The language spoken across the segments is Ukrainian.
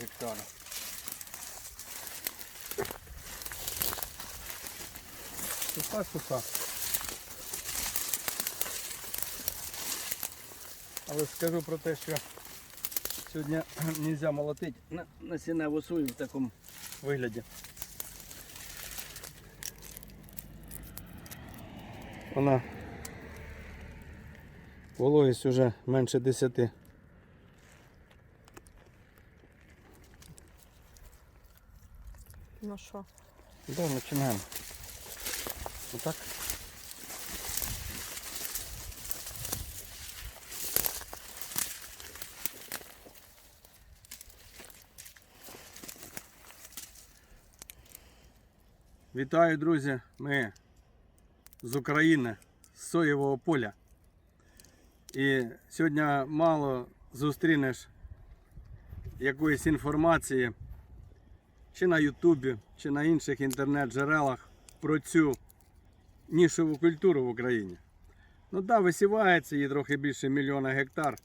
гектара. Суха, суха. Але скажу про те, що сьогодні не можна молотити на, на сіневу сою в такому вигляді. Вона вологість вже менше 10. Ну що? Да, починаємо. Отак. Вітаю, друзі! Ми з України, з соєвого поля. І сьогодні мало зустрінеш якоїсь інформації чи на Ютубі, чи на інших інтернет-джерелах про цю нішеву культуру в Україні. Ну да, висівається її трохи більше мільйона гектар.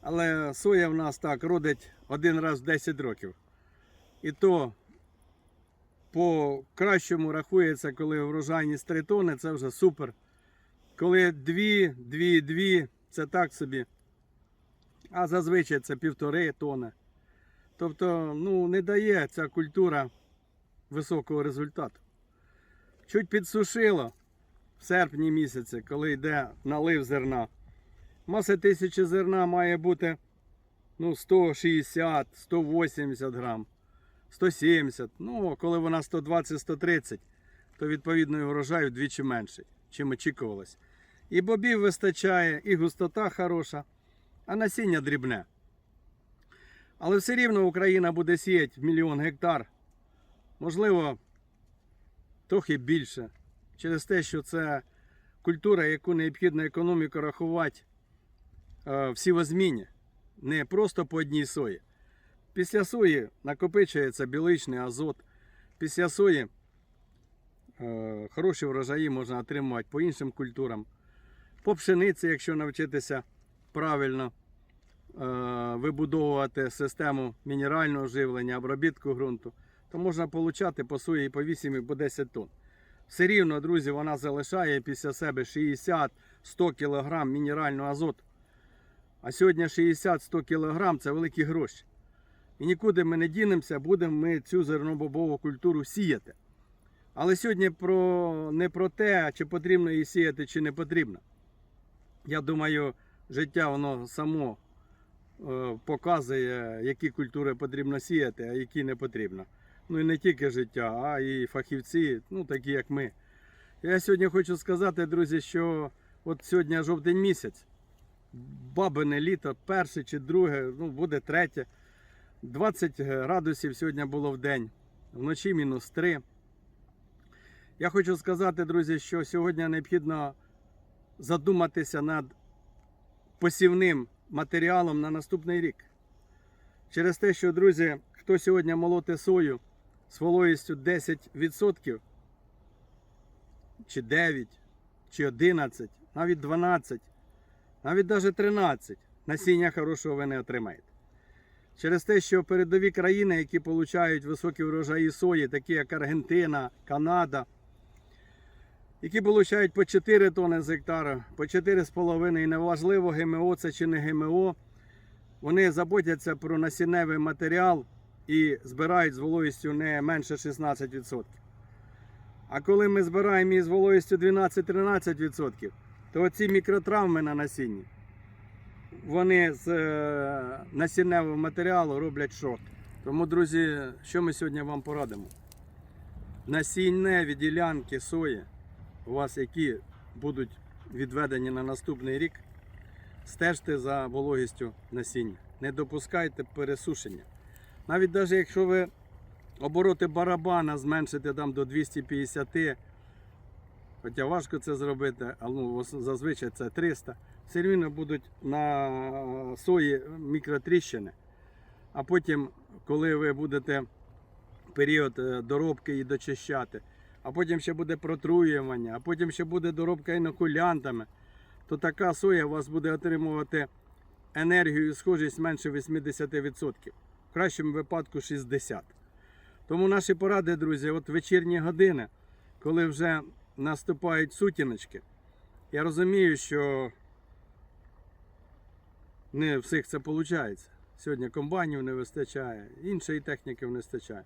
Але соя в нас так родить один раз в 10 років. І то по кращому рахується, коли врожайність 3 тони, це вже супер. Коли 2, 2, 2, це так собі. А зазвичай це півтори тони. Тобто ну, не дає ця культура високого результату. Чуть підсушило в серпні місяці, коли йде налив зерна. Маса тисячі зерна має бути ну, 160, 180 грам, 170. Ну, коли вона 120-130, то відповідно і врожай вдвічі менший, чим очікувалось. І бобів вистачає, і густота хороша, а насіння дрібне. Але все рівно Україна буде сіяти мільйон гектар. Можливо, трохи більше. Через те, що це культура, яку необхідно економіку рахувати е, в сівозміні. Не просто по одній сої. Після сої накопичується біличний азот. Після сої е, хороші врожаї можна отримувати по іншим культурам. По пшениці, якщо навчитися правильно вибудовувати систему мінерального живлення, обробітку ґрунту, то можна получати по сої по 8 і по 10 тонн. Все рівно, друзі, вона залишає після себе 60-100 кг мінерального азоту. А сьогодні 60-100 кг це великі гроші. І нікуди ми не дінемося, будемо ми цю зернобобову культуру сіяти. Але сьогодні про, не про те, чи потрібно її сіяти, чи не потрібно. Я думаю, життя воно само е, показує, які культури потрібно сіяти, а які не потрібно. Ну і не тільки життя, а і фахівці, ну такі як ми. Я сьогодні хочу сказати, друзі, що от сьогодні жовтень місяць, бабине літо, перше чи друге, ну буде третє. 20 градусів сьогодні було в день, вночі мінус 3. Я хочу сказати, друзі, що сьогодні необхідно задуматися над посівним матеріалом на наступний рік. Через те, що, друзі, хто сьогодні молоте сою з вологістю 10%, чи 9, чи 11, навіть 12, навіть навіть 13, насіння хорошого ви не отримаєте. Через те, що передові країни, які отримують високі врожаї сої, такі як Аргентина, Канада, які отримують по 4 тони з гектара, по 4,5, і неважливо, ГМО це чи не ГМО, вони заботяться про насінневий матеріал і збирають з вологістю не менше 16%. А коли ми збираємо її з вологістю 12-13%, то оці мікротравми на насінні, вони з е, насінневого матеріалу роблять шок. Тому, друзі, що ми сьогодні вам порадимо? Насінневі ділянки сої, у вас які будуть відведені на наступний рік, стежте за вологістю насіння. Не допускайте пересушення. Навіть навіть якщо ви обороти барабана зменшите там до 250, хоча важко це зробити, але ну, зазвичай це 300, все рівно будуть на сої мікротріщини. А потім, коли ви будете період е, доробки і дочищати, а потім ще буде протруювання, а потім ще буде доробка інокулянтами, то така соя у вас буде отримувати енергію і схожість менше 80%. в кращому випадку 60%. Тому наші поради, друзі, от вечірні години, коли вже наступають сутіночки, я розумію, що не всіх це виходить. Сьогодні комбайнів не вистачає, іншої техніки не вистачає.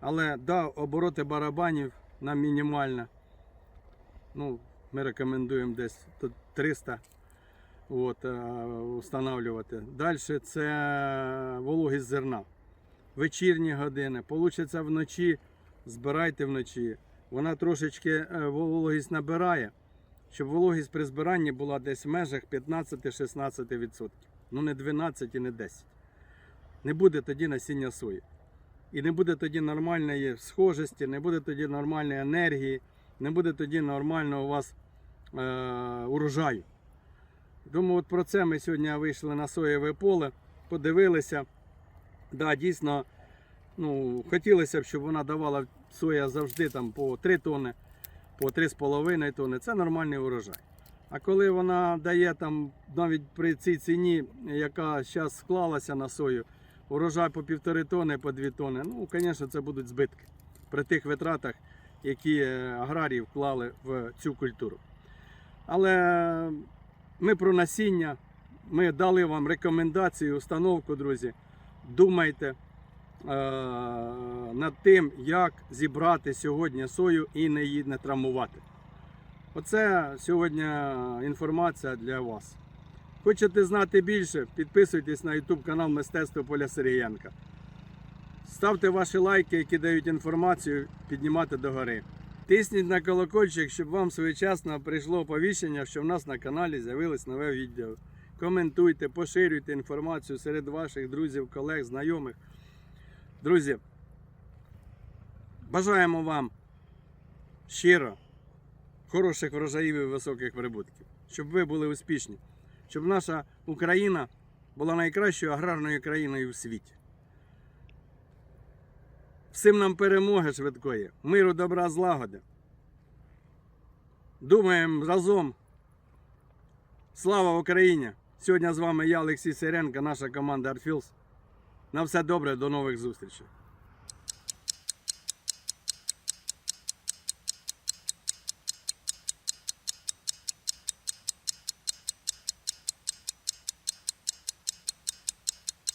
Але да, обороти барабанів нам мінімально. Ну, ми рекомендуємо десь 300 от, е, встановлювати. Далі це вологість зерна. Вечірні години. Получиться вночі, збирайте вночі. Вона трошечки е, вологість набирає, щоб вологість при збиранні була десь в межах 15-16%. Ну не 12 і не 10. Не буде тоді насіння сої. І не буде тоді нормальної схожості, не буде тоді нормальної енергії, не буде тоді нормального у вас е, урожаю. Тому от про це ми сьогодні вийшли на соєве поле, подивилися. Да, дійсно, ну, хотілося б, щоб вона давала соя завжди там, по 3 тонни, по 3,5 тонни. Це нормальний урожай. А коли вона дає там навіть при цій ціні, яка зараз склалася на сою, урожай по півтори тонни, по 2 тонни, ну, звісно, це будуть збитки при тих витратах, які е, аграрії вклали в цю культуру. Але ми про насіння, ми дали вам рекомендацію, установку, друзі. Думайте е, над тим, як зібрати сьогодні сою і не її не травмувати. Оце сьогодні інформація для вас. Хочете знати більше? Підписуйтесь на YouTube канал Мистецтво Поля Сергієнка. Ставте ваші лайки, які дають інформацію, піднімати догори. Тисніть на колокольчик, щоб вам своєчасно прийшло оповіщення, що в нас на каналі з'явилось нове відео. Коментуйте, поширюйте інформацію серед ваших друзів, колег, знайомих. Друзі, бажаємо вам щиро хороших врожаїв і високих прибутків, щоб ви були успішні, щоб наша Україна була найкращою аграрною країною в світі. Всім нам перемоги швидкої, миру, добра, злагоди. Думаємо разом. Слава Україні! Сьогодні з вами я, Олексій Сиренко, наша команда Артфілс. На все добре, до нових зустрічей.